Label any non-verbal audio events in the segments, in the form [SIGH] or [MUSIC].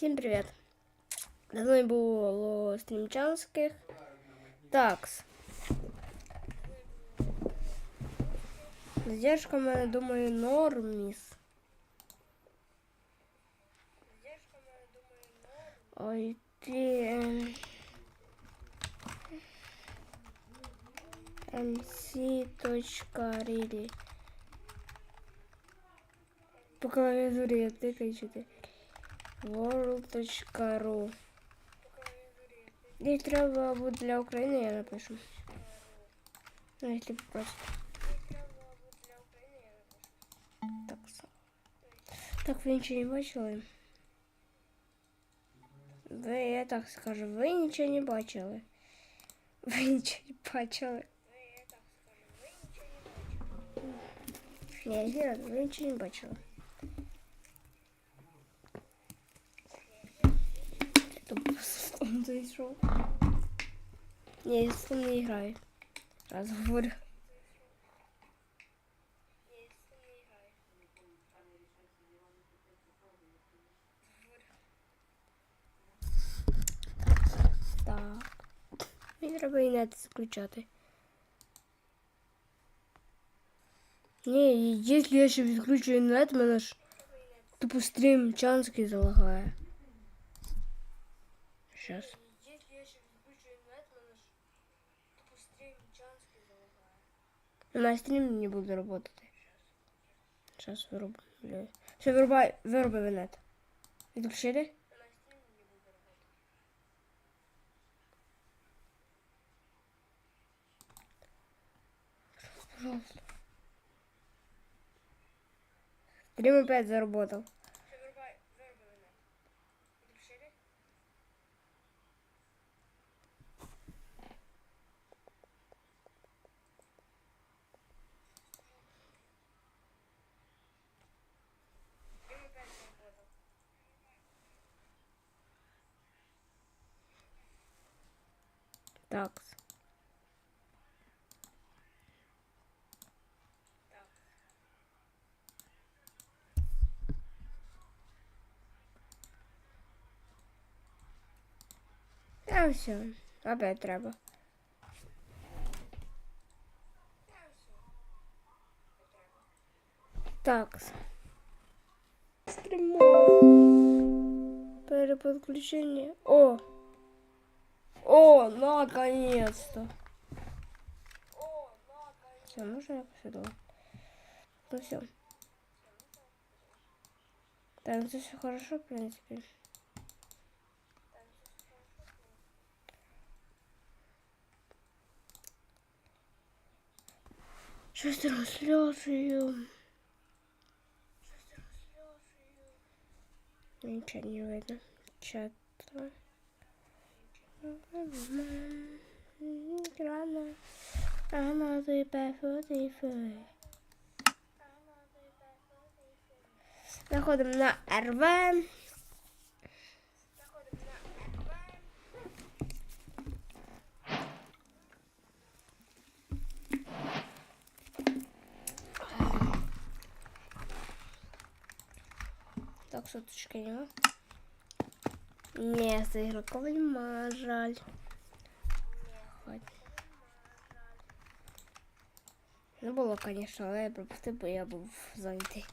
Всім привіт! Давно не було стрімчанських. Такс. Задержка в мене, думаю, норміс. Ой, ти... mc.really По клавіатурі я тикаю чи ти. world.ru Їх треба буде для України, я напишу. Ну, якщо попросить. Так, с- так, ви нічого не бачили? Ви, я так скажу, ви нічого не бачили. Ви нічого не бачили. Ні, серйозно, ви нічого не бачили. Тупо он зайшов. Ні, я не граю. Раз говорю. Так. Мені треба і нет включати. Ні, якщо я ще відключу інет, мене ж тупо стрім чанський залагає. Сейчас. На стрім не буду работать. Сейчас вырублю. Все, вырубай, вируби винет. Відключити? Пожалуйста. Стрим опять заработал. Так. А все, опять треба. Так. Стриму. Переподключение. О! О, наконец-то. Все, можно я посюда? Ну все. Так, здесь все хорошо, в принципе. Щось трансляцію. Ничего не видно. Чат. Рано ти переходив. Заходимо на РВ. Так, соточки нема. Ні, за ігроком нема, жаль. Хоть. Не було, звісно, але я пропустив, бо я був зайнятий.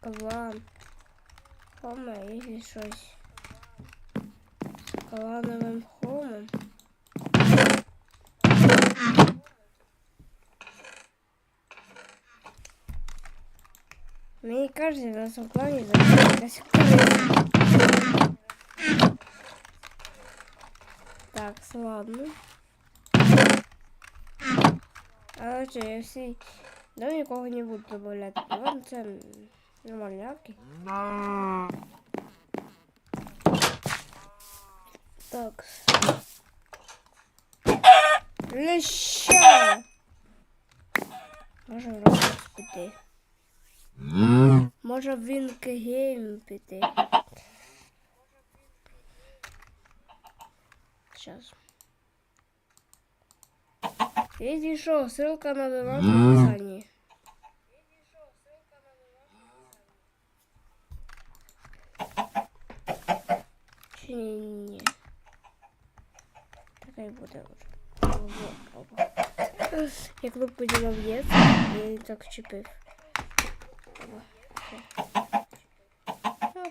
Клан. Хома, якщо щось. Клановим хомом. Мне кажется, на нашем плане закрылась Так, ладно. Короче, я всі... Да нікого не буду добавляти. Ладно, це нормальняки. Так. Леща! Можемо робити піти. Може в Вінкгейм піти. Сейчас. Если что, ссылка на донат в описании. Чи ні, ні, ні. Така й буде ого. Я кнопку діла в'єс, я так вчепив.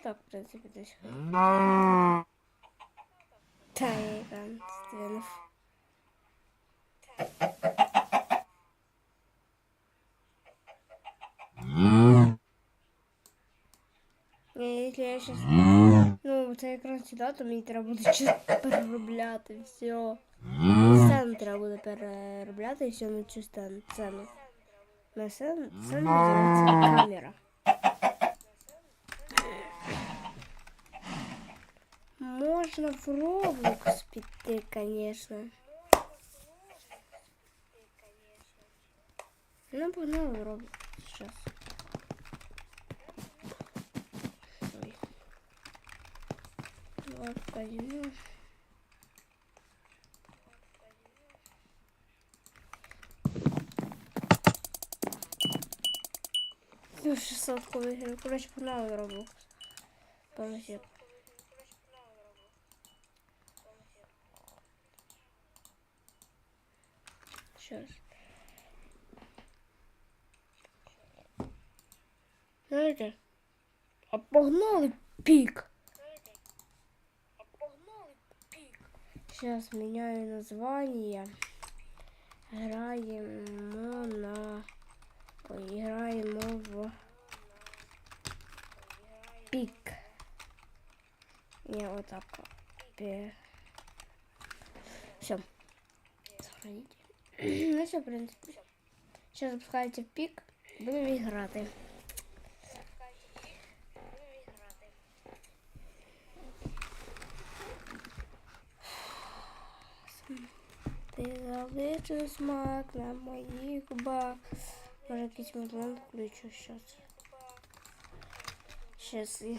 так, в принципі, десь. Та я екран здвинув. Ні, якщо я [LAUGHS] щас... Ну, цей екран сюди, то мені треба буде щось переробляти, все. Сцену треба буде переробляти і все на цю сцену. сцену. На сцену, це називається камера. Можна в Roblox піти, звісно. Ну, погнали в Roblox сейчас. Ой. Вот, казино. Ну, 600 выиграл. Короче, погнали в Roblox. Подожди. Сейчас. Знаєте? А погнали пік. А погнали пік. Сейчас меняю название. Граємо на... Ой, граємо в... Пік. Не, вот так. Все. Сохраните. Ну все, в принципе. Сейчас запускаете в пик. Будемо грати. Ти залишив смак на моїх губах. Може якийсь момент включу щас. Щас я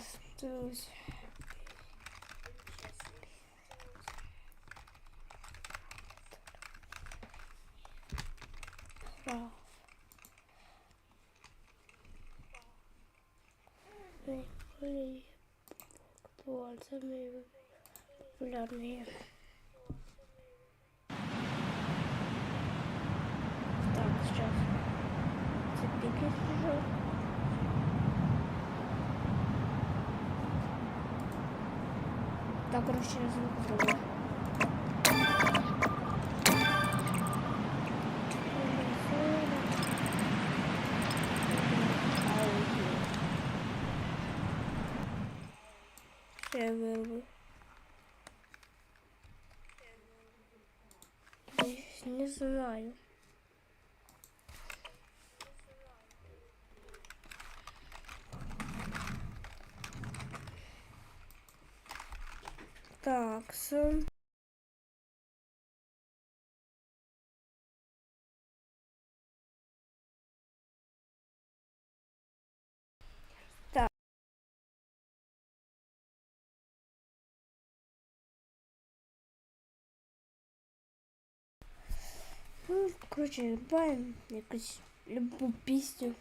актуальными популярные. Так, сейчас. цепики сижу. Так, короче, звук другой. Знаю. Так. Ну, короче, любаємо якусь любу пісню.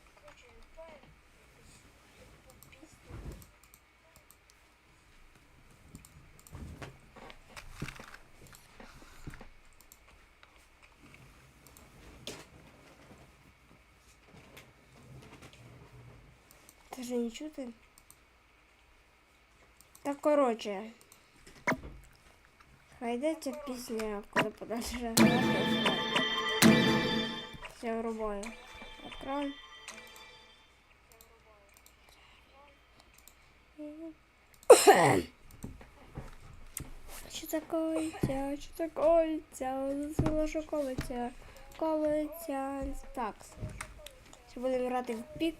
Даже не чути. Так, короче. Хай ця пісня, коли подальше. Все врубаю. Екран. Що це колиться? Що це колиться? Засила, що колиться? Колиться. Так. Ще будемо грати в пік.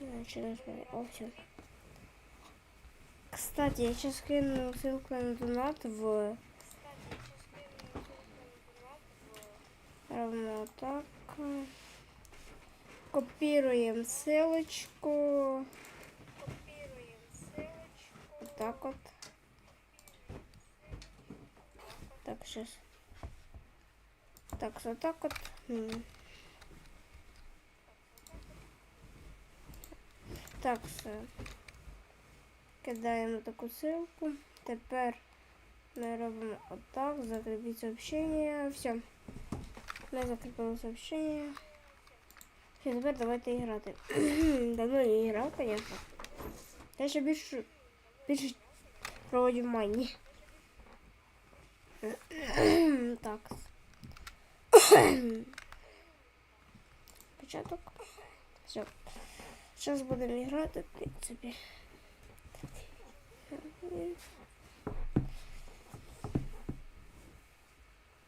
Значит, нажмем. О, все. Кстати, я сейчас скину ссылку на донат в... Равно так. Копируем ссылочку. Вот так вот. Так, сейчас. Так, вот так от. Так, все. Кидаємо таку ссылку. Тепер ми робимо отак, закріпити сообщення. Все. Ми закріпили сообщення. Все, тепер давайте грати. [CLEARS THROAT] Давно не грав, конечно. Я ще більше, більше проводив майні. [CLEARS THROAT] так. [CLEARS THROAT] Початок. Все. Зараз будемо грати, в принципі.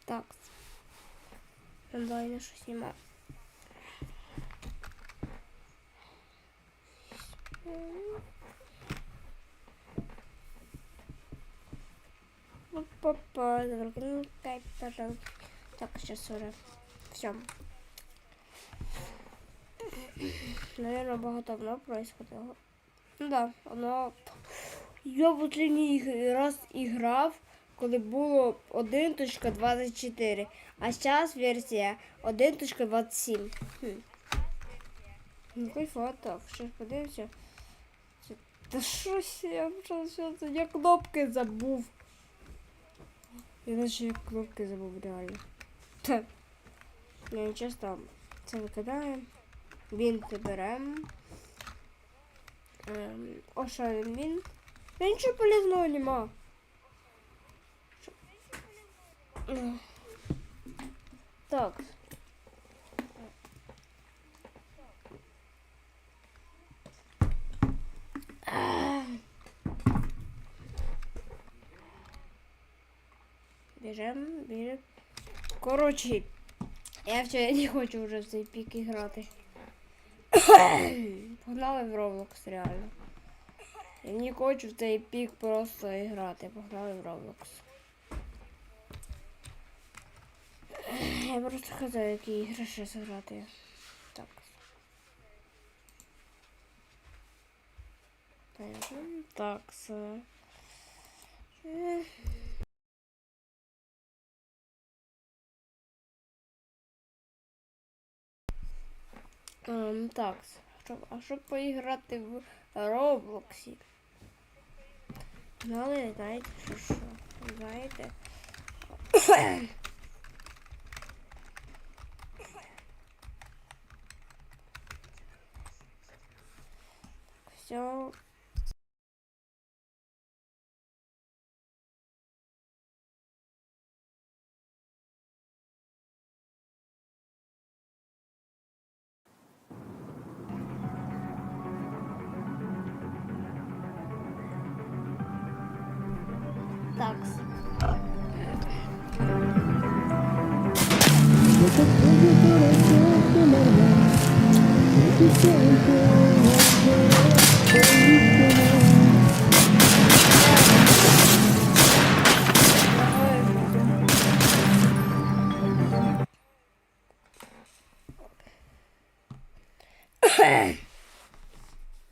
Так. Онлайн що знімаю. Папа, кай, пожалуйста. Так, сейчас уже. Все. Наверное, багато давно происходило. Ну да, воно. Я в останній раз іграв, коли було 1.24, а зараз версія 1.27. Хм. Ну, кайфово, так, що ж подивимося. Та щось я вже це я кнопки забув. Я я кнопки забув реально. Та. Ну, нічого там. Це викидаємо. Бінти беремо. Ем, ошарим він. Та нічого полезного нема. Що? Ех. Так. Біжем, біжем. Коротше, я все не хочу вже в цей пік грати. Погнали в Roblox реально. Я не хочу в цей пік просто грати. Погнали в Roblox. Я просто хотів, які ігри ще зграти. Так. Так, все. Е. Ем, так, щоб, а щоб поіграти в Роблоксі? Ну, але знаєте, що що? Знаєте? Все. Так.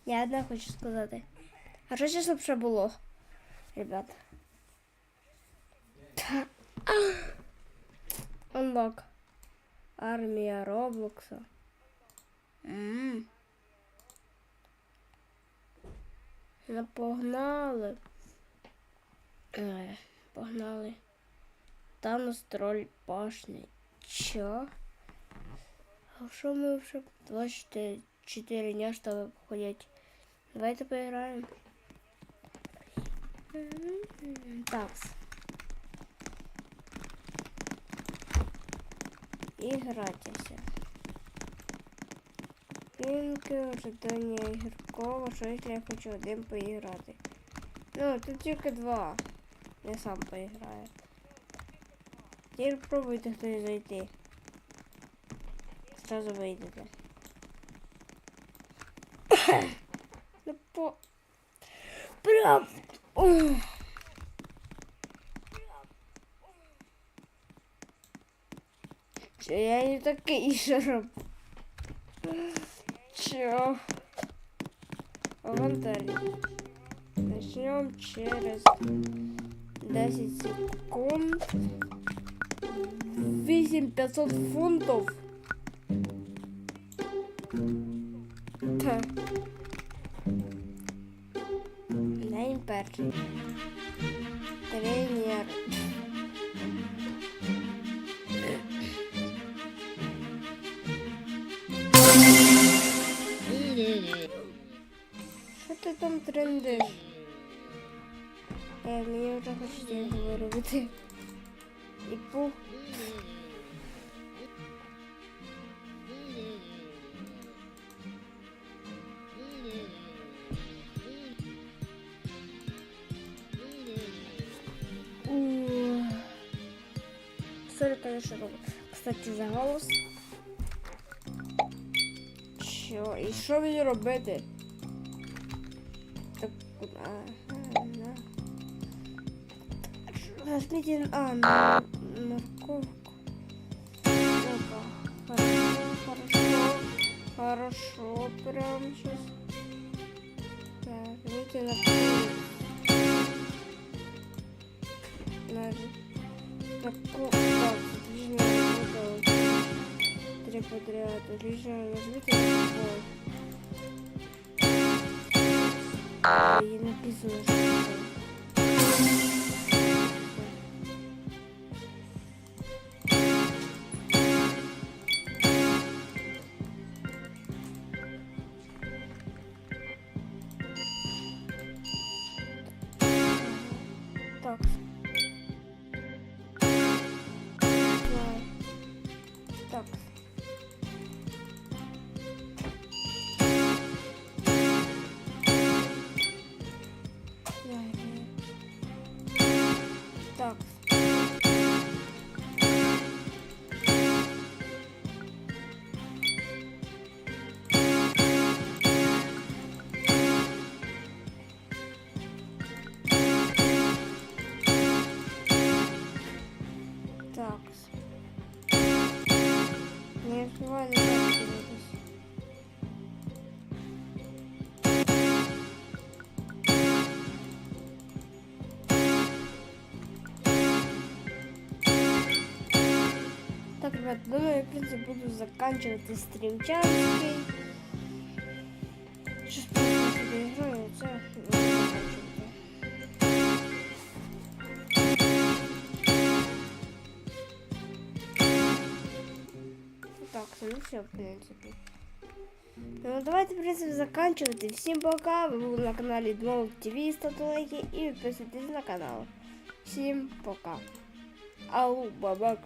Я одне хочу сказати. А що зараз взагалі було, ребята? Unlock. Армія Роблокса. Ну, погнали. Е, погнали. Там настрой башни. Чо? А що ми вже 24 4 дня, чтобы походить? Давайте поиграем. Так. Ігратися. Пінки, ожидання ігрокова, що якщо я хочу один поіграти. Ну, тут тільки два. Я сам поіграю. Тепер пробуйте хтось зайти. Сразу вийдете. Ну по... Прям... Че я не такий шарап. Чё? Авантарі. Начнем через 10 секунд. 8500 фунтів. Та. День перший. Тренер. Що ти там трендиш? Е, мені вже хочеться його робити. І пух. Кстати, за голос. Що? І що мені робити? Так, ага, на. Нажмите а, на морковку. Опа. Хорошо, хорошо. Хорошо, прям сейчас. Так, видите, на Нажми. Так, Три подряд. Отлично, нажмите на. И написано, что Так, ребят, думаю, я, в принципе, буду заканчивать стрим чарский. Сейчас просто ну все, в принципе. Ну, давайте, в принципі, заканчувати. Всем пока. Вы були на канале Дмов ТВ, ставьте лайки и подписывайтесь на канал. Всем пока. Ау, бабак.